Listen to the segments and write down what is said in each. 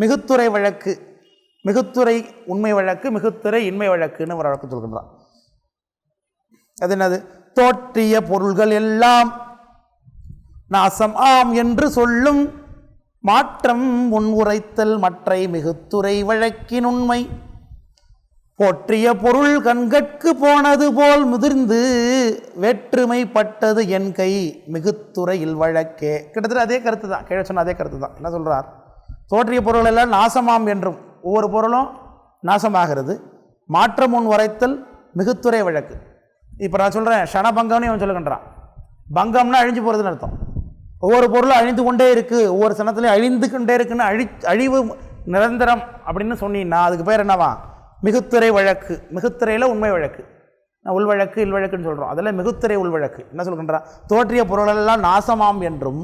மிகுத்துறை வழக்கு மிகுத்துறை உண்மை வழக்கு மிகுத்துறை இன்மை வழக்குன்னு ஒரு வழக்கு சொல்கின்றான். அது என்னது? தோற்றிய பொருள்கள் எல்லாம் நாசம் ஆம் என்று சொல்லும் மாற்றம் முன் உரைத்தல் மற்றை மிகுத்துறை வழக்கின் உண்மை. போற்றிய பொருள் கண்கட்கு போனது போல் முதிர்ந்து வேற்றுமைப்பட்டது என் கை மிகுத்துறையில் வழக்கே. கிட்டத்தட்ட அதே கருத்து தான் கீழே சொன்ன அதே கருத்து தான் என்ன சொல்கிறார் தோற்றிய பொருள் எல்லாம் நாசமாம் என்றும் ஒவ்வொரு பொருளும் நாசமாகிறது. மாற்றம் முன் உரைத்தல் மிகுத்துறை வழக்கு. இப்போ நான் சொல்கிறேன் ஷணபங்கம்னு இவன் சொல்லுகின்றான். பங்கம்னா அழிஞ்சு போகிறதுன்னு அர்த்தம். ஒவ்வொரு பொருளும் அழிந்து கொண்டே இருக்குது ஒவ்வொரு சனத்துலையும் அழிந்து கொண்டே இருக்குன்னு அழி அழிவு நிரந்தரம் அப்படின்னு சொன்னீங்கன்னா அதுக்கு பேர் என்னவா? மிகுத்துறை வழக்கு. மிகுத்துறையில் உண்மை வழக்கு. நான் உள் வழக்கு இல் வழக்குன்னு சொல்கிறோம் அதில் மிகுத்துறை உள் வழக்கு. என்ன சொல்கின்றான்? தோற்றிய பொருளெல்லாம் நாசமாம் என்றும்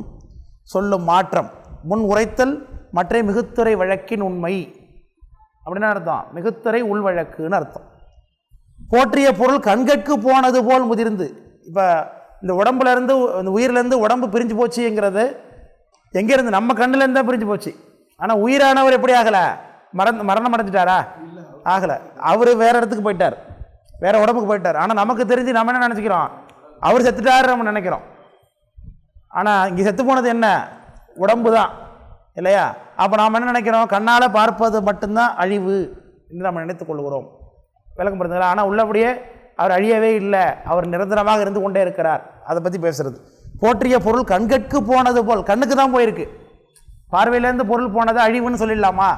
சொல்லும் மாற்றம். முன் உரைத்தல் மற்ற மிகுத்துறை வழக்கின் உண்மை. அப்படின்னு அர்த்தம். மிகுத்துறை உள் வழக்குன்னு அர்த்தம். போற்றிய பொருள் கண்கட்கு போனது போல் முதிர்ந்து. இப்போ இந்த உடம்புலேருந்து இந்த உயிர்லேருந்து உடம்பு பிரிஞ்சு போச்சுங்கிறது எங்கேருந்து? நம்ம கண்ணுலேருந்து தான் பிரிஞ்சு போச்சு. ஆனால் உயிரானவர் எப்படி ஆகலை? மறந்து மரணம் அடைஞ்சிட்டாரா? ஆகலை. அவர் வேற இடத்துக்கு போயிட்டார். வேறு உடம்புக்கு போயிட்டார். ஆனால் நமக்கு தெரிஞ்சு நம்ம என்ன நினச்சிக்கிறோம்? அவர் செத்துட்டாரு நம்ம நினைக்கிறோம். ஆனால் இங்கே செத்து போனது என்ன? உடம்பு தான் இல்லையா? அப்போ நாம் என்ன நினைக்கிறோம்? கண்ணால் பார்ப்பது மட்டும்தான் அழிவு என்று நம்ம நினைத்துக் கொள்கிறோம். விளக்கம் புரிஞ்சுங்களா ஆனால் உள்ளபடியே அவர் அழியவே இல்லை. அவர் நிரந்தரமாக இருந்து கொண்டே இருக்கிறார். அதை பற்றி பேசுகிறது போற்றிய பொருள் கண்கட்கு போனது போல் கண்ணுக்கு தான் போயிருக்கு. பார்வையிலேருந்து பொருள் போனது அழிவுன்னு சொல்லிடலாமா?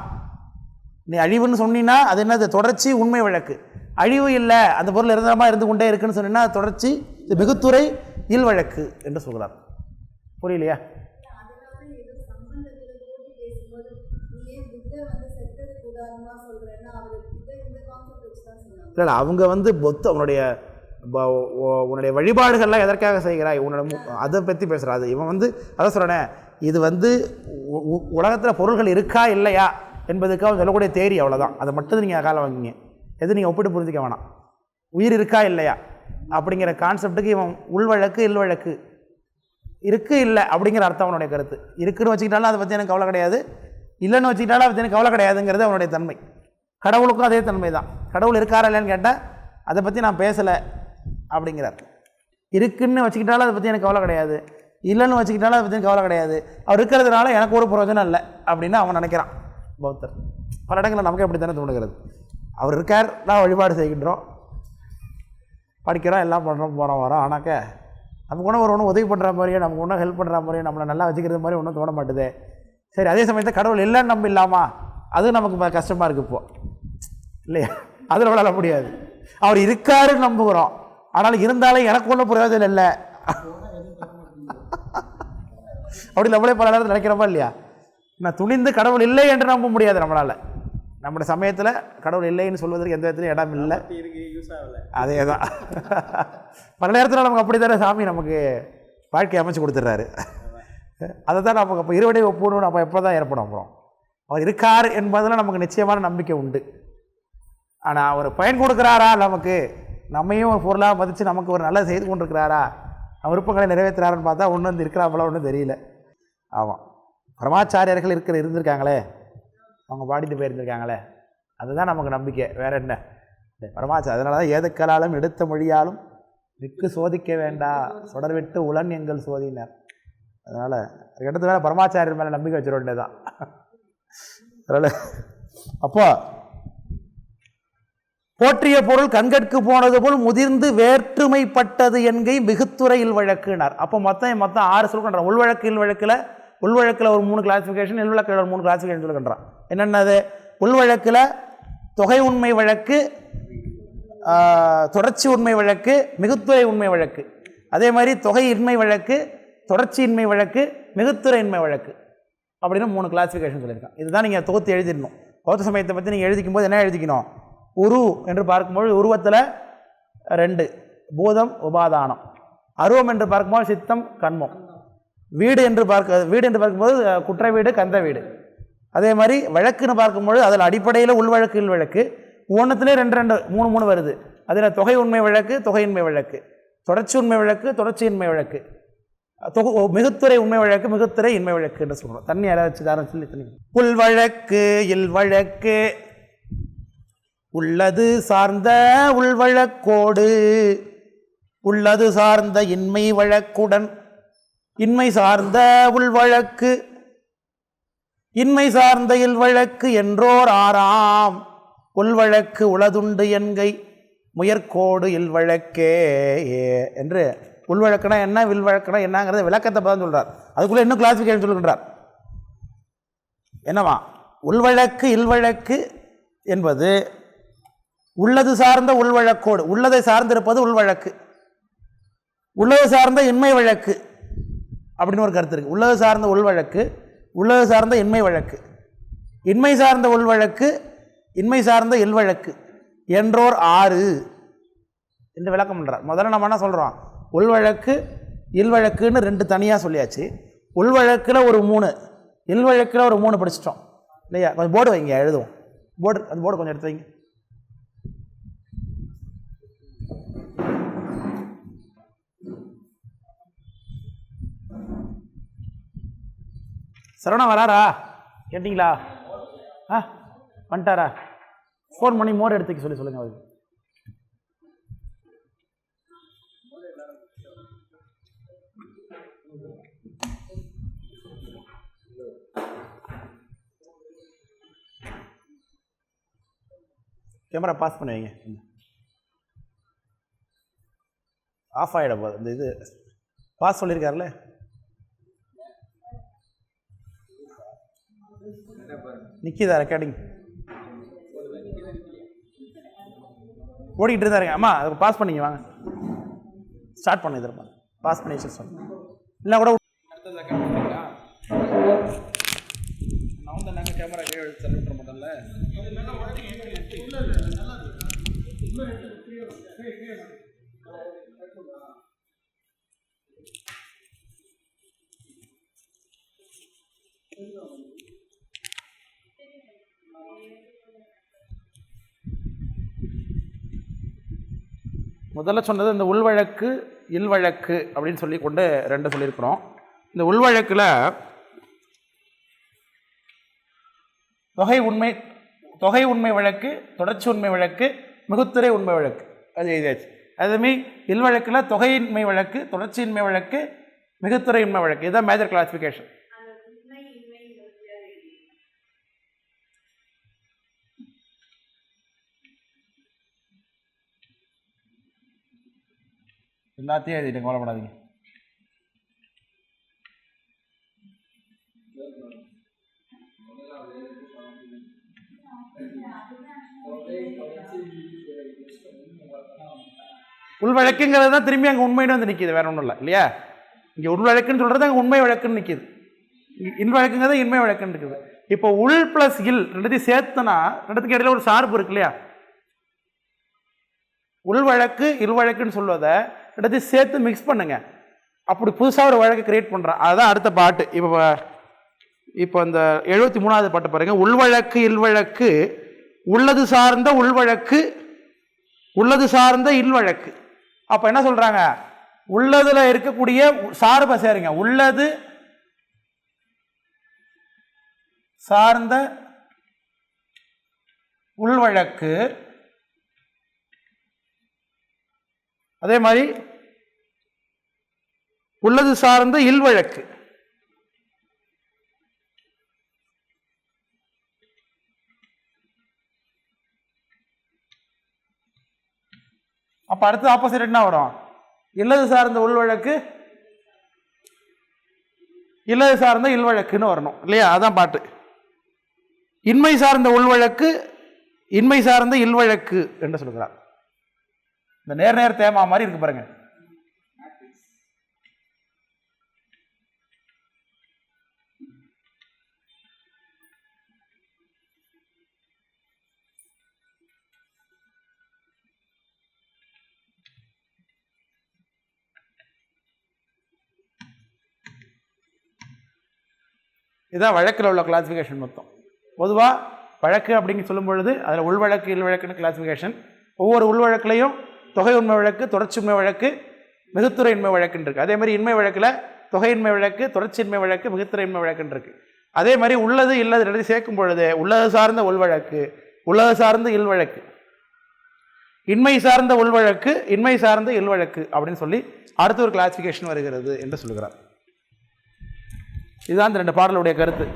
நீ அழிவுன்னு சொன்னீங்கன்னா அது என்னது? தொடர்ச்சி உண்மை வழக்கு. அழிவு இல்லை. அந்த பொருள் நிரந்தரமாக இருந்து கொண்டே இருக்குன்னு சொன்னீங்கன்னா தொடர்ச்சி இது மிகுத்துறை இல் வழக்கு என்று சொல்கிறார். புரியலையா? இல்லை அவங்க வந்து பொத்த உன்னுடைய உன்னுடைய வழிபாடுகள்லாம் எதற்காக செய்கிறாய்? உன்னோட அதை பற்றி பேசுகிறா அது இவன் வந்து அதான் சொல்கிறேனே இது வந்து உலகத்தில் பொருள்கள் இருக்கா இல்லையா என்பதுக்காக சொல்லக்கூடிய தேரி அவ்வளோதான் அதை மட்டும் நீங்கள் காலம் வாங்கிங்க. எது நீங்கள் ஒப்பிட்டு புரிஞ்சிக்க வேணாம். உயிர் இருக்கா இல்லையா? அப்படிங்கிற கான்செப்ட்டுக்கு இவன் உள்வழக்கு இல்வழக்கு. இருக்கு இல்லை அப்படிங்கிற அர்த்தம் அவனுடைய கருத்து. இருக்குன்னு வச்சுக்கிட்டாலும் அதை பற்றி எனக்கு கவலை கிடையாது. இல்லைன்னு வச்சுக்கிட்டாலும் அதை பற்றி எனக்கு கவலை கிடையாதுங்கிறது அவனுடைய தன்மை. கடவுளுக்கும் அதே தன்மை தான் கடவுள் இருக்காரா இல்லைன்னு கேட்டால் அதை பற்றி நான் பேசலை அப்படிங்கிறார். இருக்குன்னு வச்சுக்கிட்டாலும் அதை பற்றி எனக்கு கவலை கிடையாது. இல்லைன்னு வச்சுக்கிட்டாலும் அதை பற்றி கவலை கிடையாது. அவர் இருக்கிறதுனால எனக்கு ஒரு பிரயோஜனம் இல்லை அப்படின்னு அவன் நினைக்கிறான். பௌத்தர். பல இடங்களில் நமக்கு அப்படி தானே தோணுகிறது. அவர் இருக்கார் நான் வழிபாடு செய்கின்றோம். படிக்கிறோம் எல்லாம் பண்ணுறோம் போகிறோம் வரோம். ஆனாக்க நமக்கு ஒன்றும் ஒரு ஒன்றும் உதவி பண்ணுற மாதிரியோ நமக்கு ஒன்றும் ஹெல்ப் பண்ணுற மாதிரியோ நம்மளை நல்லா வச்சுக்கிறது மாதிரி ஒன்றும் தோண மாட்டுதே. சரி அதே சமயத்தில் கடவுள் இல்லைன்னு நம்ம இல்லாமா? அது நமக்கு கஷ்டமாக இருக்குது இப்போது இல்லையா? அதில் விளாட முடியாது. அவர் இருக்காருன்னு நம்புகிறோம். ஆனால் இருந்தாலும் எனக்கு ஒன்றும் பிரயோஜனம் இல்லை. அப்படி நம்மளே பல நேரத்தில் நினைக்கிறோமா இல்லையா? நான் துணிந்து கடவுள் இல்லை என்று நம்ப முடியாது நம்மளால். நம்முடைய சமயத்தில் கடவுள் இல்லைன்னு சொல்வதற்கு எந்த விதத்துலையும் இடம் இல்லை. அதே தான் பல நேரத்தில் நமக்கு அப்படி தானே சாமி நமக்கு வாழ்க்கை அமைச்சு கொடுத்துட்றாரு. அதை தான் நமக்கு அப்போ இருவடை ஒப்புணும் நம்ம எப்போ தான் ஏற்படும் அப்புறம்? அவர் இருக்கார் என்பதில் நமக்கு நிச்சயமான நம்பிக்கை உண்டு. ஆனால் அவர் பயன் கொடுக்குறாரா நமக்கு? நம்மையும் ஒரு பொருளாக மதித்து நமக்கு ஒரு நல்லது செய்து கொண்டிருக்கிறாரா? அவர் விருப்பங்களை நிறைவேற்றுறாருன்னு பார்த்தா ஒன்றும் வந்து இருக்கிறாப்பெல்லாம் ஒன்றும் தெரியல. ஆமாம் பரமாச்சாரியர்கள் இருக்கிற இருந்திருக்காங்களே. அவங்க பாடிட்டு போயிருந்திருக்காங்களே. அதுதான் நமக்கு நம்பிக்கை. வேற என்ன? இந்த பரமாச்சார அதனால தான் ஏதுக்கலாலும் எடுத்த மொழியாலும் மிக்கு சோதிக்க வேண்டா. சுடர்விட்டு உளன் எங்கள் சோதினர். அதனால் இடத்து மேலே பரமாச்சாரியர் மேலே நம்பிக்கை வச்சிட வேண்டியதான் அதனால் அப்போ போற்றிய பொருள் கண்கட்கு போனது போல் முதிர்ந்து வேற்றுமைப்பட்டது என்கை மிகுத்துறையில் வழக்குனார். அப்போ மொத்தம் மொத்தம் ஆறு சொல்கின்றான் உள்வழக்கு இல்வழக்கில் உள்வழக்கில் ஒரு மூணு கிளாசிஃபிகேஷன் இல்வழக்கில் ஒரு மூணு கிளாசிஃபிகேஷன் சொல்கின்றான் என்னென்னது உள்வழக்கில் தொகை உண்மை வழக்கு தொடர்ச்சி உண்மை வழக்கு மிகுத்துறை உண்மை வழக்கு. அதே மாதிரி தொகை இன்மை வழக்கு தொடர்ச்சி இன்மை வழக்கு மிகுத்துறை இன்மை வழக்கு. அப்படின்னு மூணு கிளாசிஃபிகேஷன் சொல்லியிருக்கான். இதுதான் நீங்கள் தொகுத்து எழுதிடணும். பௌத்த சமயத்தை பற்றி நீங்கள் எழுதிக்கும் போது என்ன எழுதிக்கணும்? உரு என்று பார்க்கும்போது உருவத்தில் ரெண்டு பூதம் உபாதானம். அருவம் என்று பார்க்கும்போது சித்தம் கண்மம் வீடு என்று பார்க்க வீடு என்று பார்க்கும்போது குற்ற வீடு கந்த வீடு. அதே மாதிரி வழக்குன்னு பார்க்கும்போது அதில் அடிப்படையில் உள்வழக்கு வழக்கு ஒன்றுத்துலேயே ரெண்டு ரெண்டு மூணு மூணு வருது. அதில் தொகை உண்மை வழக்கு தொகையின்மை வழக்கு. தொடர்ச்சி உண்மை வழக்கு தொடர்ச்சியின்மை வழக்கு. தொகு ஓ, மிகுத்துறை உண்மை வழக்கு மிகுத்துறை இன்மை வழக்கு என்று சொல்கிறோம் தண்ணி யாராவது வச்சு தாரம் சொல்லி தண்ணி உள் வழக்கு இல் வழக்கு உள்ளது சார்ந்த உள்வழக்கோடு உள்ளது சார்ந்த இன்மை வழக்குடன் இன்மை சார்ந்த உள்வழக்கு இன்மை சார்ந்த இல்வழக்கு என்றோர் ஆறாம். உள்வழக்கு உளதுண்டு என்கை முயற்கோடு இல்வழக்கே என்று. உள்வழக்குனா என்ன வில்வழக்குனா என்னங்கிறத விளக்கத்தை தான் சொல்கிறார் அதுக்குள்ளே இன்னும் கிளாஸிஃபிகேஷன் சொல்கின்றார் என்னவா? உள்வழக்கு இல்வழக்கு என்பது உள்ளது சார்ந்த உள்வழக்கோடு உள்ளதை சார்ந்திருப்பது உள்வழக்கு. உள்ளது சார்ந்த இன்மை வழக்கு அப்படின்னு ஒரு கருத்து இருக்குது உள்ளது சார்ந்த உள்வழக்கு உள்ளது சார்ந்த இன்மை வழக்கு. இன்மை சார்ந்த உள்வழக்கு இன்மை சார்ந்த இல்வழக்கு என்றோர் ஆறு என்று விளக்கம் பண்ணுறார் முதல்ல நம்ம என்ன சொல்கிறோம் உள்வழக்கு இல்வழக்குன்னு ரெண்டு தனியாக சொல்லியாச்சு. உள்வழக்கில் ஒரு மூணு இல்வழக்கில் ஒரு மூணு படிச்சிட்டோம். இல்லையா? கொஞ்சம் போர்டு வைங்க எழுதுவோம். போர்டு அந்த போர்டு கொஞ்சம் எடுத்து வைங்க. சரவணா வராரா? கேட்டிங்களா? ஆ வந்துட்டாரா? ஃபோன் பண்ணி மோர் எடுத்துக்க சொல்லி சொல்லுங்கள் அவருக்கு. கேமரா பாஸ் பண்ணி வைங்க. ஆஃப் ஆகிட போகுது இந்த இது பாஸ் சொல்லியிருக்காருல்ல? நிக்கிதா ரெக்கார்டிங் ஓடிக்கிட்டு இருந்தாருங்க. அம்மா அதுக்கு பாஸ் பண்ணிங்க வாங்க. ஸ்டார்ட் பண்ணி தருப்பா பாஸ் பண்ணி வச்சு சொல்லுங்க இல்லை கூட நான் நாங்கள் கேமரா கீழே தள்ளி விட்டுற மாட்டோம்ல முதல்ல சொன்னது இந்த உள்வழக்கு இல்வழக்கு அப்படின்னு சொல்லி கொண்டு ரெண்டு சொல்லியிருக்கிறோம். இந்த உள்வழக்கில் தொகை உண்மை தொகை உண்மை வழக்கு தொடர்ச்சி உண்மை வழக்கு மிகுத்துறை உண்மை வழக்கு. அது எழுதியாச்சு அதுமாரி இல்வழக்கில் தொகையின்மை வழக்கு தொடர்ச்சியின்மை வழக்கு மிகுத்துறை உண்மை வழக்கு. இதுதான் மேஜர் கிளாஸிஃபிகேஷன் எல்லாத்தையும் எழுதிட்டேன் கவலைப்படாதீங்க. உள் வழக்குங்கிறது தான் திரும்பி அங்கே உண்மைன்னு வந்து நிற்கிது வேற ஒன்றும் இல்லை இல்லையா? இங்கே உள் வழக்குன்னு சொல்கிறது அங்கே உண்மை வழக்குன்னு நிற்கிது இன் வழக்குங்கிறது இன்மை வழக்குன்னு இருக்குது இப்போ உள் ப்ளஸ் இல் ரெண்டுத்தையும் சேர்த்துனா ரெண்டுத்துக்கு இடையில ஒரு சார்பு இருக்கு இல்லையா? உள் வழக்கு இல் வழக்குன்னு சொல்வதை ரெண்டுத்தையும் சேர்த்து மிக்ஸ் பண்ணுங்க. அப்படி புதுசாக ஒரு வழக்கு கிரியேட் பண்ணுறான் அதுதான் அடுத்த பாட்டு. இப்போ இப்போ இந்த எழுபத்தி மூணாவது பாட்டு பாருங்கள் உள்வழக்கு இல்வழக்கு உள்ளது சார்ந்த உள்வழக்கு உள்ளது சார்ந்த இல்வழக்கு. அப்போ என்ன சொல்கிறாங்க உள்ளதில் இருக்கக்கூடிய சார்பை சேருங்க. உள்ளது சார்ந்த உள்வழக்கு அதே மாதிரி உள்ளது சார்ந்த இல்வழக்கு. அப்ப அடுத்து ஆப்போசிட் என்ன வரும்? இல்லது சார்ந்த உள்வழக்கு இல்லது சார்ந்த இல்வழக்குன்னு வரணும். இல்லையா? அதான் பாட்டு. இன்மை சார்ந்த உள்வழக்கு இன்மை சார்ந்த இல்வழக்கு என்று சொல்கிறார். இந்த நேர் நேர் தேமா மாதிரி இருக்கு பாருங்க. இதுதான் வழக்கில் உள்ள கிளாஸிஃபிகேஷன் மொத்தம். பொதுவாக வழக்கு அப்படின்னு சொல்லும் பொழுது அதில் உள்வழக்கு இல்வழக்குன்னு கிளாஸிஃபிகேஷன் ஒவ்வொரு உள்வழக்குலையும் தொகை உண்மை வழக்கு தொடர்ச்சி உண்மை வழக்கு மிகுத்துறை இன்மை வழக்குன்னு இருக்குது அதே மாதிரி இன்மை வழக்கில் தொகையின்மை வழக்கு தொடர்ச்சியின்மை வழக்கு மிகுத்திரையின்மை வழக்குன்னு இருக்குது அதே மாதிரி உள்ளது இல்லது ரெண்டு சேர்க்கும் பொழுது உள்ளது சார்ந்த உள்வழக்கு உள்ளது சார்ந்த இல்வழக்கு இன்மை சார்ந்த உள்வழக்கு இன்மை சார்ந்த இல்வழக்கு அப்படின்னு சொல்லி அடுத்த ஒரு கிளாசிஃபிகேஷன் வருகிறது என்று சொல்லுகிறார் இதுதான் இந்த ரெண்டு பாடலுடைய கருத்து.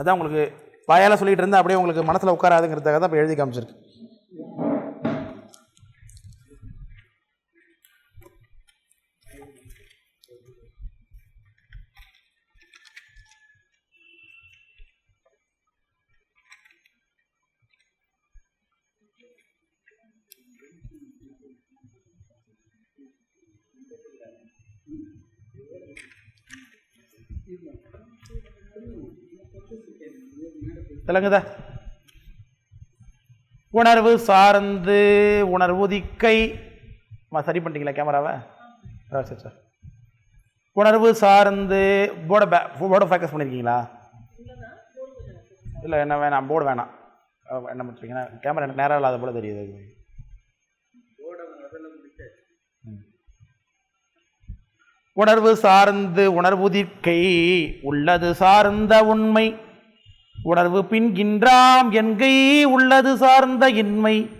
அதான் உங்களுக்கு வாயால் சொல்லிட்டு இருந்தால் அப்படியே உங்களுக்கு மனசில் உட்காராதுங்கிறதுக்காக தான் இப்போ எழுதி காமிச்சிருக்கு விளங்குதா? உணர்வு சார்ந்து உணர்வுதிக்கை. திக்கை சரி பண்ணிட்டீங்களா கேமராவை? ஆ, சரி சார். உணர்வு சார்ந்து போர்டை பே போர்டை ஃபோக்கஸ் பண்ணியிருக்கீங்களா இல்லை என்ன வேணாம் போர்டு வேணாம். என்ன பண்ணுறீங்கன்னா கேமரா எனக்கு நேரம் இல்லாத போல தெரியுது உணர்வு சார்ந்து உணர்வுதிர்க்கை உள்ளது சார்ந்த உண்மை. உணர்வு பின்கின்றாம் என்கை உள்ளது சார்ந்த இன்மை.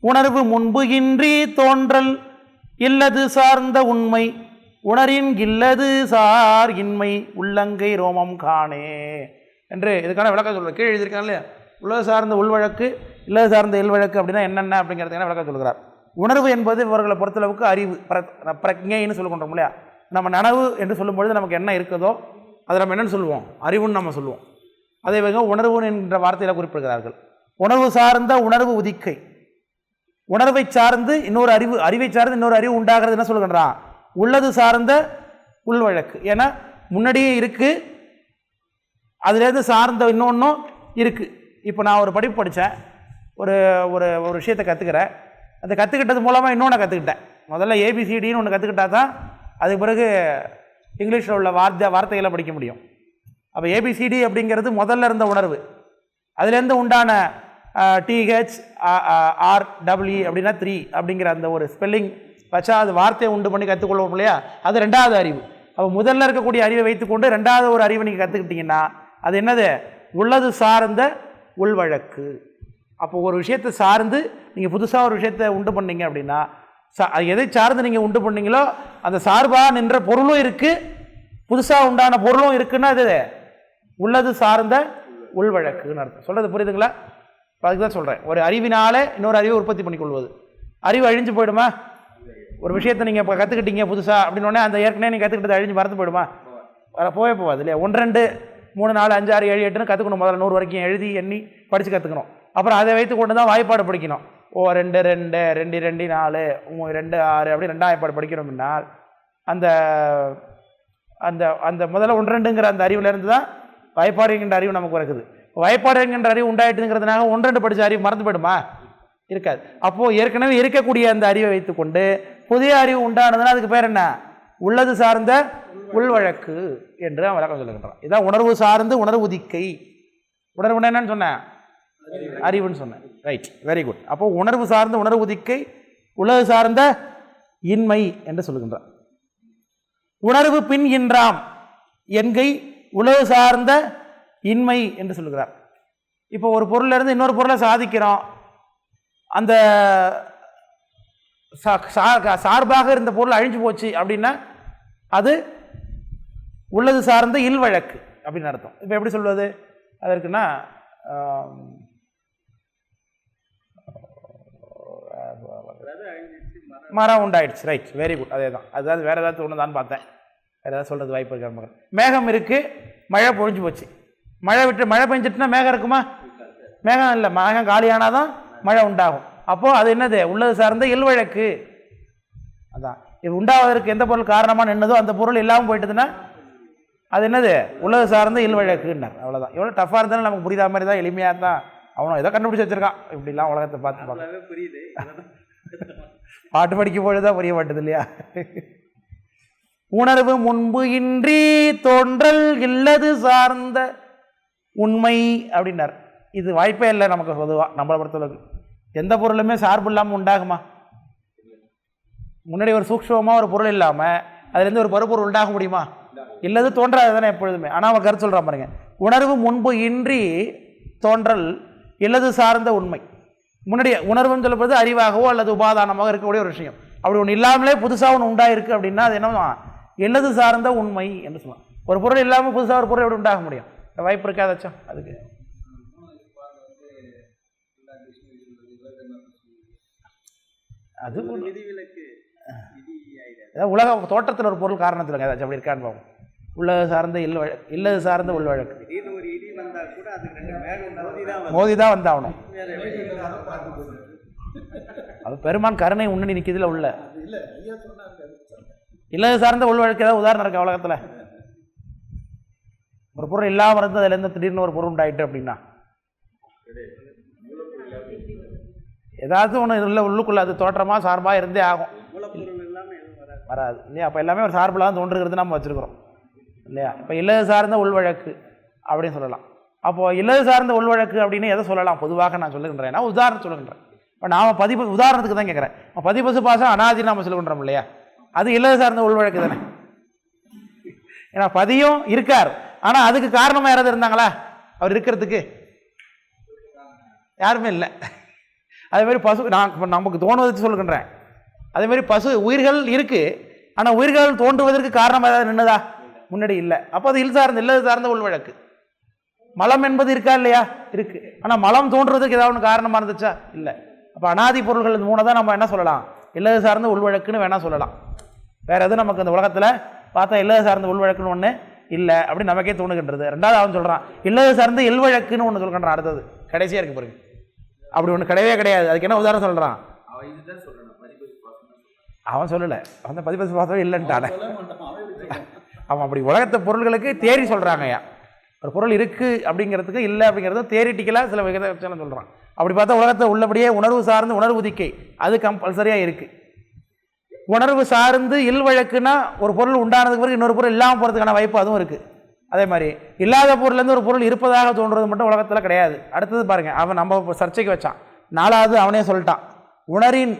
உணர்வு முன்பு இன்றி தோன்றல் இல்லது சார்ந்த உண்மை. உணரின் இல்லது சார் இன்மை. உள்ளங்கை ரோமம் காணே. என்று இதுக்கான விளக்கம் சொல்கிறார் கீழே எழுதியிருக்காங்க இல்லையா? உள்ளது சார்ந்த உள்வழக்கு இல்லது சார்ந்த இல்வழக்கு அப்படின்னா என்னென்ன அப்படிங்கிறதுக்கான விளக்கம் சொல்கிறார் உணர்வு என்பது இவர்களை பொறுத்தளவுக்கு அறிவு பிர பிரக்ஞைன்னு சொல்லுகின்றோம் இல்லையா? நம்ம நனவு என்று சொல்லும்பொழுது நமக்கு என்ன இருக்குதோ அதை நம்ம என்னன்னு சொல்லுவோம்? அறிவுன்னு நம்ம சொல்லுவோம். அதை இவங்க உணர்வு என்கின்ற வார்த்தையில் குறிப்பிடுகிறார்கள். உணர்வு சார்ந்த உணர்வு உதிக்கை. உணர்வை சார்ந்து இன்னொரு அறிவு அறிவை சார்ந்து இன்னொரு அறிவு உண்டாகிறது என்ன சொல்கின்றான் உள்ளது சார்ந்த உள் வழக்கு ஏன்னா முன்னாடியே இருக்குது அதுலேருந்து சார்ந்த இன்னொன்றும் இருக்குது இப்போ நான் ஒரு படிப்பு படித்தேன். ஒரு ஒரு ஒரு விஷயத்தை கற்றுக்கிறேன் அதை கற்றுக்கிட்டது மூலமாக இன்னொன்று கற்றுக்கிட்டேன் முதல்ல ஏபிசிடின்னு ஒன்று கற்றுக்கிட்டா தான் அதுக்கு பிறகு இங்கிலீஷில் உள்ள வார்த்தை வார்த்தைகளை படிக்க முடியும். அப்போ ஏபிசிடி அப்படிங்கிறது முதல்ல இருந்த உணர்வு. அதுலேருந்து உண்டான டிஹெச் ஆர் டபிள்யூ அப்படின்னா த்ரீ அப்படிங்கிற அந்த ஒரு ஸ்பெல்லிங் வச்சா அது வார்த்தையை உண்டு பண்ணி கற்றுக்கொள்வோம் இல்லையா? அது ரெண்டாவது அறிவு. அப்போ முதல்ல இருக்கக்கூடிய அறிவை வைத்துக்கொண்டு ரெண்டாவது ஒரு அறிவை நீங்கள் கற்றுக்கிட்டிங்கன்னா அது என்னது? உள்ளது சார்ந்த உள்வழக்கு. அப்போ ஒரு விஷயத்தை சார்ந்து நீங்கள் புதுசாக ஒரு விஷயத்தை உண்டு பண்ணீங்க அப்படின்னா சா அது எதை சார்ந்து நீங்கள் உண்டு பண்ணீங்களோ அந்த சார்பாக நின்ற பொருளும் இருக்குது புதுசாக உண்டான பொருளும் இருக்குன்னா அது உள்ளது சார்ந்த உள்வழக்குன்னு அர்த்தம். சொல்கிறது புரியுதுங்களா? இப்ப அதுக்கு தான் சொல்கிறேன் ஒரு அறிவினாலே இன்னொரு அறிவை உற்பத்தி பண்ணிக்கொள்வது. அறிவு அழிஞ்சு போயிடுமா? ஒரு விஷயத்தை நீங்கள் இப்போ கற்றுக்கிட்டீங்க புதுசாக அப்படின்னோடனே அந்த ஏற்கனவே நீங்கள் கற்றுக்கிட்டது அழிஞ்சு மறந்து போயிடுமா? வர போவே போகாது இல்லையா? ஒன்று ரெண்டு மூணு நாலு அஞ்சு ஆறு ஏழு எட்டுன்னு கற்றுக்கணும் முதல்ல நூறு வரைக்கும் எழுதி எண்ணி படித்து கற்றுக்கணும் அப்புறம் அதை வைத்து கொண்டு தான் வாய்ப்பாடு படிக்கணும். ஓ ரெண்டு ரெண்டு ரெண்டு ரெண்டு நாலு ரெண்டு ஆறு அப்படி ரெண்டாம் வாய்ப்பாடு படிக்கணும்னா அந்த அந்த அந்த முதல்ல ஒன்று ரெண்டுங்கிற அந்த அறிவுலேருந்து தான் வாய்ப்பாடு என்கின்ற அறிவு நமக்கு இருக்குது வாய்ப்பாடு என்கின்ற அறிவு உண்டாயிட்டுங்கிறதுனால ஒன்றெண்டு படித்த அறிவு மறந்து போயிடுமா? இருக்காது. அப்போது ஏற்கனவே இருக்கக்கூடிய அந்த அறிவை வைத்துக்கொண்டு புதிய அறிவு உண்டானதுன்னா அதுக்கு பேர் என்ன? உள்ளது சார்ந்த உள்வழக்கு என்று அவன் விளக்கம் சொல்லுகின்றான். இதான் உணர்வு சார்ந்து உணர்வு உதிக்கை உணர்வு என்னன்னு சொன்னேன்? அறிவுன்னு சொன்னேன். ரைட் வெரி குட் அப்போ உணர்வு சார்ந்த உணர்வு உதிக்கை உலகு சார்ந்த இன்மை என்று சொல்லுகின்றான். உணர்வு பின் இன்றாம் என்கை உழவு சார்ந்த இன்மை என்று சொல்லுகிறார். இப்போ ஒரு பொருளிலிருந்து இன்னொரு பொருளை சாதிக்கிறோம். அந்த சா- சா- சார்பாக இருந்த பொருள் அழிஞ்சு போச்சு அப்படின்னா அது உள்ளது சார்ந்த இல்வழக்கு அப்படின்னு அர்த்தம். இப்போ எப்படி சொல்வது? அதற்குன்னா மரம் உண்டாயிடுச்சு. ரைட் வெரி குட் அதே தான் அதாவது வேறு ஏதாவது ஒன்று தான் பார்த்தேன். வேறு ஏதாவது சொல்கிறது வாய்ப்பு இருக்கிற மகன்? மேகம் இருக்குது மழை பொழிஞ்சு போச்சு. மழை விட்டு மழை பெஞ்சிட்டுனா மேகம் இருக்குமா? மேகம் இல்லை. மேகம் காலியானால் தான் மழை உண்டாகும். அப்போது அது என்னது? உள்ளது சார்ந்த இல்வழக்கு அதான். இது உண்டாவதற்கு எந்த பொருள் காரணமாக நின்னதோ அந்த பொருள் இல்லாமல் போயிட்டுதுன்னா அது என்னது? உள்ளது சார்ந்த இல்வழக்குன்னார் அவ்வளோதான் எவ்வளோ டஃப்பாக இருந்தாலும் நமக்கு புரியாத மாதிரி தான் எளிமையாக தான். அவனும் ஏதோ கண்டுபிடிச்சி வச்சிருக்கான். இப்படிலாம் உலகத்தை பார்த்து பார்க்க புரியுது. பாட்டு படிக்கும் பொழுது தான் புரிய மாட்டுது இல்லையா? உணர்வு முன்பு இன்றி தோன்றல் இல்லது சார்ந்த உண்மை அப்படின்னார். இது வாய்ப்பே இல்லை நமக்கு பொதுவாக நம்மளை பொறுத்தளவுக்கு. எந்த பொருளுமே சார்பு இல்லாமல் உண்டாகுமா? முன்னாடி ஒரு சூக்ஷமாக ஒரு பொருள் இல்லாமல் அதுலேருந்து ஒரு பருப்பொருள் உண்டாக முடியுமா? இல்லது தோன்றாது தானே எப்பொழுதுமே. ஆனால் அவன் கருத்து சொல்கிறான் பாருங்க. உணர்வு முன்பு இன்றி தோன்றல் இல்லது சார்ந்த உண்மை. முன்னாடி உணர்வுன்னு சொல்லப்படுது அறிவாகவோ அல்லது உபாதானமாக இருக்கக்கூடிய ஒரு விஷயம். அப்படி ஒன்று இல்லாமலே புதுசாக ஒன்று உண்டாயிருக்கு அப்படின்னா அது என்னவா இல்லது சார்ந்த உண்மை என்று சொல்லலாம் ஒரு பொருள் இல்லாமல் புதுசாக ஒரு பொருள் எப்படி உண்டாக முடியும்? வாய்ப்பு இருக்காதாச்சும் அதுக்கு. அது உலக தோற்றத்தில் ஒரு பொருள் காரணத்தில் ஏதாச்சும் அப்படி இருக்கான்னு பார்ப்போம் உள்ளது சார்ந்த இல் வழ இல்லது சார்ந்த உள் வழக்கு. மோதி தான் வந்தாகணும். இல்லை. அது பெருமான் கருணை உன்னடி நிற்கிறதுல உள்ள. இல்லது சார்ந்த உள் வழக்கு ஏதாவது உதாரணம் இருக்கா உலகத்தில்? ஒரு பொருள் இல்லாமல் இருந்து அதுலேருந்து திடீர்னு ஒரு பொருள் உண்டாயிட்டு அப்படின்னா? ஏதாவது ஒன்று இல்லை உள்ளுக்குள்ள அது தோற்றமாக சார்பாக இருந்தே ஆகும். வராது. இல்லையா? அப்போ எல்லாமே ஒரு சார்பில் தான் தோன்றுகிறது நம்ம வச்சுருக்கிறோம். இல்லையா? இப்போ இல்லது சார்ந்த உள்வழக்கு அப்படின்னு சொல்லலாம். அப்போது இல்லது சார்ந்த உள்வழக்கு அப்படின்னு எதை சொல்லலாம்? பொதுவாக நான் சொல்லுகின்றேன். நான் உதாரணம் சொல்லுகின்றேன். இப்போ நாம் பதிப்பு உதாரணத்துக்கு தான் கேட்குறேன் பதிப்பசு பாசம் அனாதி நம்ம சொல்லுகின்றோம் இல்லையா? அது இல்லது சார்ந்த உள்வழக்கு தானே. ஏன்னா பதியும் இருக்கார். ஆனால் அதுக்கு காரணமாக யாராவது இருந்தாங்களா? அவர் இருக்கிறதுக்கு? யாருமே இல்லை. அதேமாரி பசு நான் நமக்கு தோணுவதற்கு சொல்லுகின்றேன் அதேமாரி பசு உயிர்கள் இருக்குது ஆனால் உயிர்கள் தோன்றுவதற்கு காரணம் ஏதாவது நின்னதா? முன்னாடி இல்லை. அப்போ அது இல் சார்ந்த இல்லது சார்ந்த உள்வழக்கு. மலம் என்பது இருக்கா இல்லையா? இருக்குது ஆனால் மலம் தோன்றுறதுக்கு ஏதாவது ஒன்று காரணமாக இருந்துச்சா? இல்லை. அப்போ அனாதி பொருள்கள் இது மூணு தான் நம்ம என்ன சொல்லலாம்? இல்லது சார்ந்த உள்வழக்குன்னு வேணால் சொல்லலாம். வேற எதுவும் நமக்கு இந்த உலகத்தில் பார்த்தா இல்லது சார்ந்த உள்வழக்குன்னு ஒன்று இல்லை அப்படின்னு நமக்கே தோணுகின்றது. ரெண்டாவது அவன் சொல்கிறான் இல்லது சார்ந்த இல்வழக்குன்னு ஒன்று சொல்கின்றான் அடுத்தது. கடைசியாக இருக்கு பாருங்க. அப்படி ஒன்று கிடையவே கிடையாது. அதுக்கு என்ன உதாரணம் சொல்கிறான் அவன் பாசம் சொல்லலை. அவன் தான் பதிப்பது இல்லைன்ட்டானே. அவன் அப்படி உலகத்தை பொருள்களுக்கு தேரி சொல்கிறாங்கய்யா ஒரு பொருள் இருக்குது அப்படிங்கிறதுக்கு இல்லை அப்படிங்கிறத தேரிட்டிக்கலாக சில விகிதம் சொல்கிறான் அப்படி பார்த்தா உலகத்தை உள்ளபடியே உணர்வு சார்ந்து உணர்வு திக்கை அது கம்பல்சரியாக இருக்குது உணர்வு சார்ந்து இல் வழக்குனா ஒரு பொருள் உண்டானதுக்கு பிறகு இன்னொரு பொருள் இல்லாமல் போகிறதுக்கான வாய்ப்பு அதுவும் இருக்குது அதே மாதிரி இல்லாத பொருள்லேருந்து ஒரு பொருள் இருப்பதாக தோன்றது மட்டும் உலகத்தில் கிடையாது. அடுத்தது பாருங்கள் அவன் நம்ம சர்ச்சைக்கு வச்சான். நாலாவது அவனே சொல்லிட்டான். உணரின்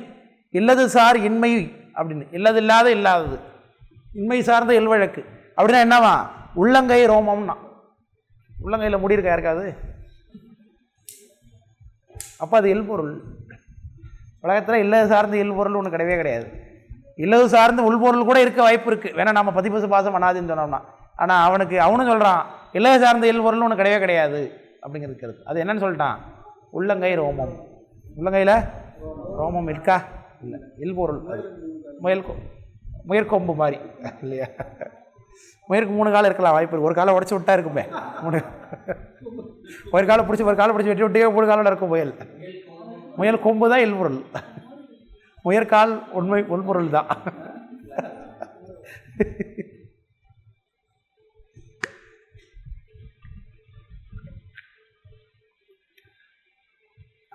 இல்லது சார் இன்மை அப்படின்னு. இல்லது இல்லாத இல்லாதது. இன்மை சார்ந்த இல்வழக்கு அப்படின்னா என்னவா? உள்ளங்கை ரோமம்னா. உள்ளங்கையில் முடியிருக்கா யாருக்காது அப்போ அது இல்பொருள் உலகத்தில் இல்லது சார்ந்த இல்பொருள் ஒன்று கிடையவே கிடையாது. இல்லது சார்ந்த உள்பொருள் கூட இருக்க வாய்ப்பு இருக்குது வேணால் நம்ம பதிப்பசு பாசம் பண்ணாதுன்னு சொன்னோம்னா. ஆனால் அவனுக்கு அவனும் சொல்கிறான் இல்லது சார்ந்த இல்பொருள்னு ஒன்று கிடையவே கிடையாது. அப்படிங்கிறது அது என்னன்னு சொல்லிட்டான்? உள்ளங்கை ரோமம். உள்ளங்கையில்? ரோமம் இருக்கா? இல்லை. இல்பொருள் அது. முயல் முயற்கொம்பு மாதிரி. இல்லையா? முயற்கு மூணு காலம் இருக்கலாம் வாய்ப்பு ஒரு காலை உடச்சி விட்டா இருக்குமே. மூணு. ஒரு காலை பிடிச்சி ஒரு காலை பிடிச்சி வெட்டி விட்டே மூணு காலோட இருக்கும் முயல். முயல் கொம்பு தான் இல்பொருள் முயற்கால் உண்மை உள்பொருள் தான்.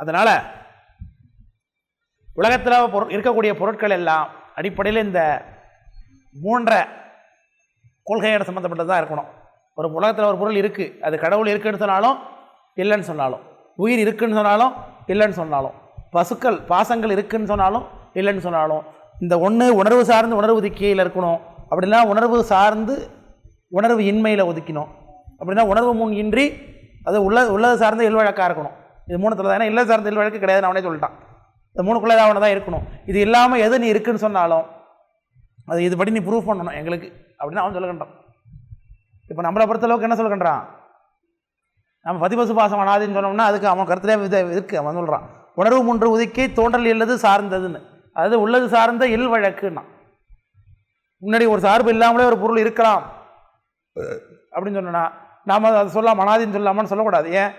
அதனால் உலகத்தில் பொருள் இருக்கக்கூடிய பொருட்கள் எல்லாம் அடிப்படையில் இந்த மூன்றை கொள்கையோட சம்மந்தப்பட்டது தான் இருக்கணும். ஒரு உலகத்தில் ஒரு பொருள் இருக்குது அது கடவுள் இருக்குன்னு சொன்னாலும் இல்லைன்னு சொன்னாலும். உயிர் இருக்குன்னு சொன்னாலும் இல்லைன்னு சொன்னாலும். பசுக்கள் பாசங்கள் இருக்குன்னு சொன்னாலும் இல்லைன்னு சொன்னாலும் இந்த ஒன்று உணர்வு சார்ந்து உணர்வு ஒதுக்கியில் இருக்கணும். அப்படின்னா உணர்வு சார்ந்து உணர்வு இன்மையில் ஒதுக்கணும். அப்படின்னா உணர்வு முன் இன்றி அது உள்ள உள்ளது சார்ந்த இல்வழக்காக இருக்கணும். இது மூணுத்தில் தான் ஏன்னா இல்லை சார்ந்த இல்வழக்கு நான் அவனே சொல்லிட்டான். இந்த மூணுக்குள்ளே அவனை தான் இருக்கணும். இது இல்லாமல் எது நீ இருக்குன்னு சொன்னாலும் அது இதுபடி நீ ப்ரூவ் பண்ணணும் எங்களுக்கு. அப்படின்னு அவன் சொல்லுகின்றான். இப்போ நம்மளை பொறுத்தளவுக்கு என்ன சொல்லுகின்றான்? நம்ம பதிபசு பாசம் அனாதின்னு சொன்னோம்னா அதுக்கு அவன் கருத்துலேயே இருக்குது அவன் சொல்கிறான் உணர்வு முன்று ஒதுக்கி தோன்றல் இல்லது சார்ந்ததுன்னு. அதாவது உள்ளது சார்ந்த இல் வழக்குன்னா. முன்னாடி ஒரு சார்பு இல்லாமலே ஒரு பொருள் இருக்கலாம். அப்படின்னு சொன்னா நாம் அதை சொல்லலாம் அனாதின்னு சொல்லாமான்னு சொல்லக்கூடாது. ஏன்?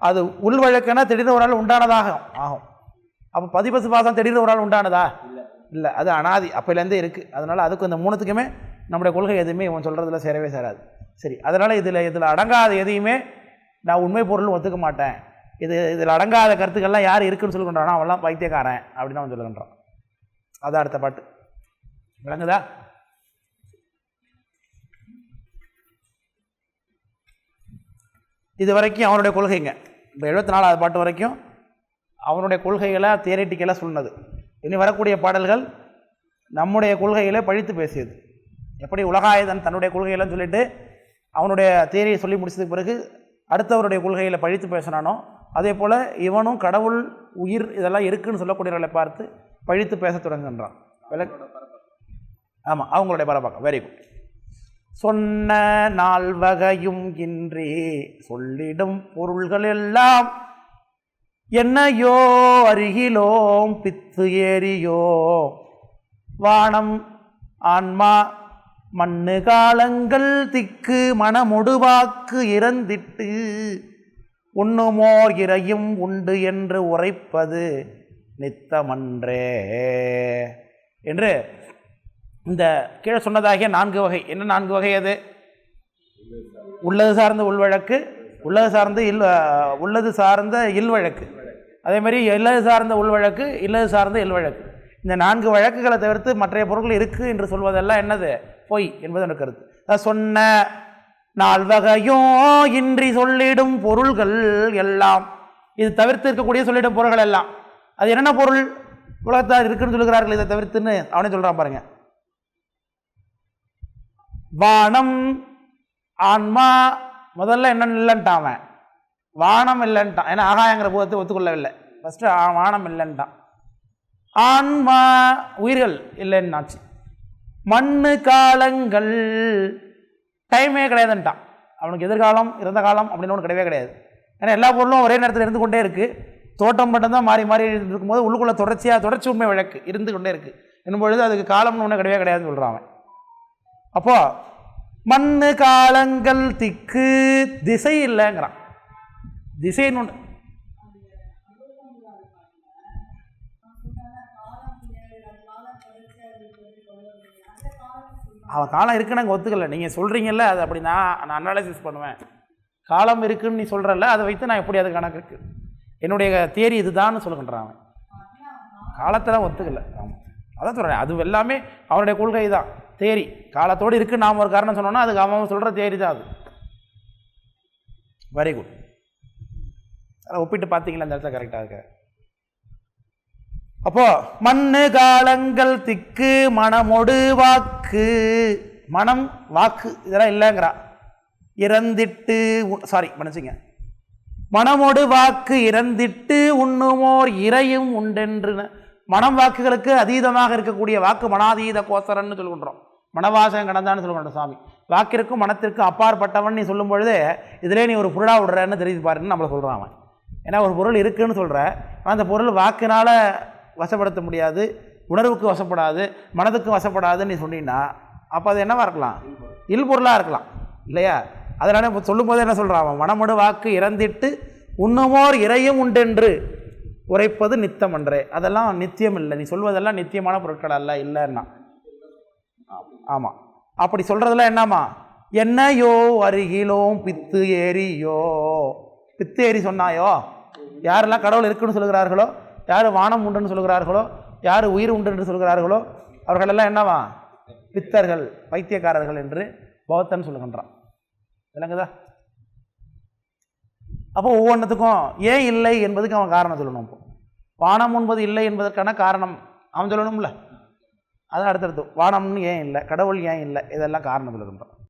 அது உள் வழக்குன்னா திடீர்னு ஒரு நாள் உண்டானதாக ஆகும். அப்போ பதிபசு பாசம் திடீர்னு ஒரு நாள் உண்டானதா? இல்லை. அது அனாதி. அப்போலேருந்தே இருக்குது அதனால் அதுக்கு இந்த மூணுத்துக்குமே நம்முடைய கொள்கை எதுவுமே இவன் சொல்கிறதுல சேரவே சேராது. சரி. அதனால் இதில் இதில் அடங்காத எதையுமே நான் உண்மை பொருள் ஒத்துக்க மாட்டேன். இது இதில் அடங்காத கருத்துக்கள்லாம் யார் இருக்குன்னு சொல்லுகின்றானோ அவன்லாம் பைத்தியக்காரன் அப்படின்னு அவன் சொல்லுகின்றான் அதான் அடுத்த பாட்டு. விளங்குதா? இது வரைக்கும் அவனுடைய கொள்கைங்க. இப்போ எழுபத்தி நாலாவது பாட்டு வரைக்கும் அவனுடைய கொள்கைகளை தியரட்டிக்கலாக சொன்னது. இனி வரக்கூடிய பாடல்கள் நம்முடைய கொள்கைகளை பழித்து பேசியது. எப்படி உலகாயுதன் தன்னுடைய கொள்கையெல்லாம் சொல்லிட்டு அவனுடைய தேரியை சொல்லி முடிச்சதுக்கு பிறகு அடுத்தவருடைய கொள்கையில் பழித்து பேசினானோ அதே போல் இவனும் கடவுள் உயிர் இதெல்லாம் இருக்குன்னு சொல்லக்கூடியவர்களை பார்த்து பழித்து பேச தொடங்குகின்றான். விளக் ஆமாம் அவங்களுடைய பரபாக்கம் வெரி குட் சொன்ன நால்வகையும் இன்றி சொல்லிடும் பொருள்கள் எல்லாம் என்னையோ அருகிலோம் பித்து ஏறியோ. வானம் ஆன்மா மண்ணு காலங்கள் திக்கு மனமொடுவாக்கு இறந்திட்டு உண்ணுமோர் இறையும் உண்டு என்று உரைப்பது நித்தமன்றே. என்று இந்த கீழே சொன்னதாகிய நான்கு வகை. என்ன நான்கு வகை அது? உள்ளது சார்ந்த உள்வழக்கு உள்ளது சார்ந்த இல் உள்ளது சார்ந்த இல்வழக்கு. அதேமாதிரி இல்லது சார்ந்த உள்வழக்கு இல்லது சார்ந்த இல்வழக்கு. இந்த நான்கு வழக்குகளை தவிர்த்து மற்றைய பொருட்கள் இருக்குது என்று சொல்வதெல்லாம் என்னது? பொய் என்பது எனக்கு கருத்து. அதை சொன்ன நால்வகையும் இன்றி சொல்லிடும் பொருள்கள் எல்லாம். இது தவிர்த்து இருக்கக்கூடிய சொல்லிடும் பொருள்கள் எல்லாம். அது என்னென்ன பொருள் உலகத்தார் இருக்குன்னு சொல்லுகிறார்கள் இதை தவிர்த்துன்னு அவனே சொல்கிறான் பாருங்க. வானம் ஆன்மா முதல்ல என்னன்னு இல்லைன்ட்டான் அவன். வானம் இல்லைன்ட்டான். ஏன்னா ஆகாயங்கிற போதத்தை ஒத்துக்கொள்ளவில்லை. ஃபஸ்ட்டு வானம் இல்லைன்ட்டான். ஆன்மா உயிர்கள் இல்லைன்னாச்சு. மண்ணு காலங்கள் டைமே கிடையாதுன்ட்டான். அவனுக்கு எதிர்காலம் இறந்த காலம் அப்படின்னு ஒன்று கிடையவே கிடையாது. ஏன்னா எல்லா பொருளும் ஒரே நேரத்தில் இருந்து கொண்டே இருக்குது தோட்டம் மட்டும்தான் மாறி மாறி இருக்கும்போது உள்ளுக்குள்ளே தொடர்ச்சியாக தொடர்ச்சி உண்மை வழக்கு இருந்து கொண்டே இருக்குது என்னும் பொழுது அதுக்கு காலம்னு ஒன்று கிடையவே கிடையாதுன்னு சொல்கிறான் அவன். மண் மண்ணு காலங்கள் திக்கு திசை இல்லைங்கிறான். திசைன்னு ஒன்று அவன் காலம் இருக்குன்னு அங்கே ஒத்துக்கல. நீங்கள் சொல்கிறீங்கல்ல அது அப்படி நான் நான் அனாலிசிஸ் பண்ணுவேன். காலம் இருக்குன்னு நீ சொல்கிறல்ல அதை வைத்து நான் எப்படி அது கணக்கு இருக்குது என்னுடைய தேரி இதுதான்னு சொல்லுகின்றான் அவன். காலத்தில் ஒத்துக்கல. ஆமாம் அதான் சொல்கிறேன் அது எல்லாமே அவனுடைய கொள்கை தான் தேரி காலத்தோடு இருக்குது நாம் ஒரு காரணம் சொன்னோன்னா அதுக்கு அவன் சொல்கிற தேரி தான் அது. வெரி குட் அதை ஒப்பிட்டு பார்த்தீங்களா அந்த இடத்துல கரெக்டாக இருக்க? அப்போ மண்ணு காலங்கள் திக்கு மனமொடு வாக்கு. மனம் வாக்கு இதெல்லாம் இல்லைங்கிறா. இறந்திட்டு சாரி மன்னிச்சுங்க. மனமொடு வாக்கு இறந்திட்டு உண்ணுமோர் இறையும் உண்டென்று மனம் வாக்குகளுக்கு அதீதமாக இருக்கக்கூடிய வாக்கு மனாதீத கோசரன்னு சொல்கின்றோம். மனவாசகம் கடந்தான்னு சொல்லுகின்றோம் சாமி. வாக்கிற்கும் மனத்திற்கும் அப்பாற்பட்டவன் நீ சொல்லும் பொழுதே இதிலே நீ ஒரு புருடா விடுறன்னு தெரிஞ்சு பாருன்னு நம்மளை சொல்கிறான் அவன். ஏன்னா ஒரு பொருள் இருக்குன்னு சொல்கிற ஆனால் அந்த பொருள் வாக்கினால் வசப்படுத்த முடியாது உணர்வுக்கு வசப்படாது மனதுக்கு வசப்படாதுன்னு நீ சொன்னீங்கன்னா அப்போ அது என்னவா இருக்கலாம்? இல் பொருளாக இருக்கலாம். இல்லையா? அதனால் இப்போ சொல்லும்போது என்ன சொல்கிறான் அவன் மனமடு வாக்கு இறந்திட்டு உண்ணுமோர் இறையும் உண்டென்று உரைப்பது நித்தம் அன்றே. அதெல்லாம் நித்தியம் இல்லை. நீ சொல்வதெல்லாம் நித்தியமான பொருட்கள் அல்ல இல்லைன்னா. ஆமாம் அப்படி சொல்கிறதெல்லாம் என்னம்மா? என்னையோ அருகிலோம் பித்து ஏறியோ. பித்து ஏறி சொன்னாயோ? யாரெல்லாம் கடவுள் இருக்குன்னு சொல்லுகிறார்களோ? யார் வானம் உண்டுன்னு சொல்லுகிறார்களோ? யார் உயிர் உண்டு என்று சொல்கிறார்களோ அவர்களெல்லாம் என்னவா? பித்தர்கள் பைத்தியக்காரர்கள் என்று பௌத்தன் சொல்லுகின்றான். விளங்குதா? அப்போ ஒவ்வொன்றுத்துக்கும் ஏன் இல்லை என்பதுக்கு அவன் காரணம் சொல்லணும் இப்போ. வானம் என்பது இல்லை என்பதற்கான காரணம் அவன் சொல்லணும்ல. அதான் அடுத்தடுத்து. வானம்னு ஏன் இல்லை? கடவுள் ஏன் இல்லை? இதெல்லாம் காரணம் சொல்லுகின்றான்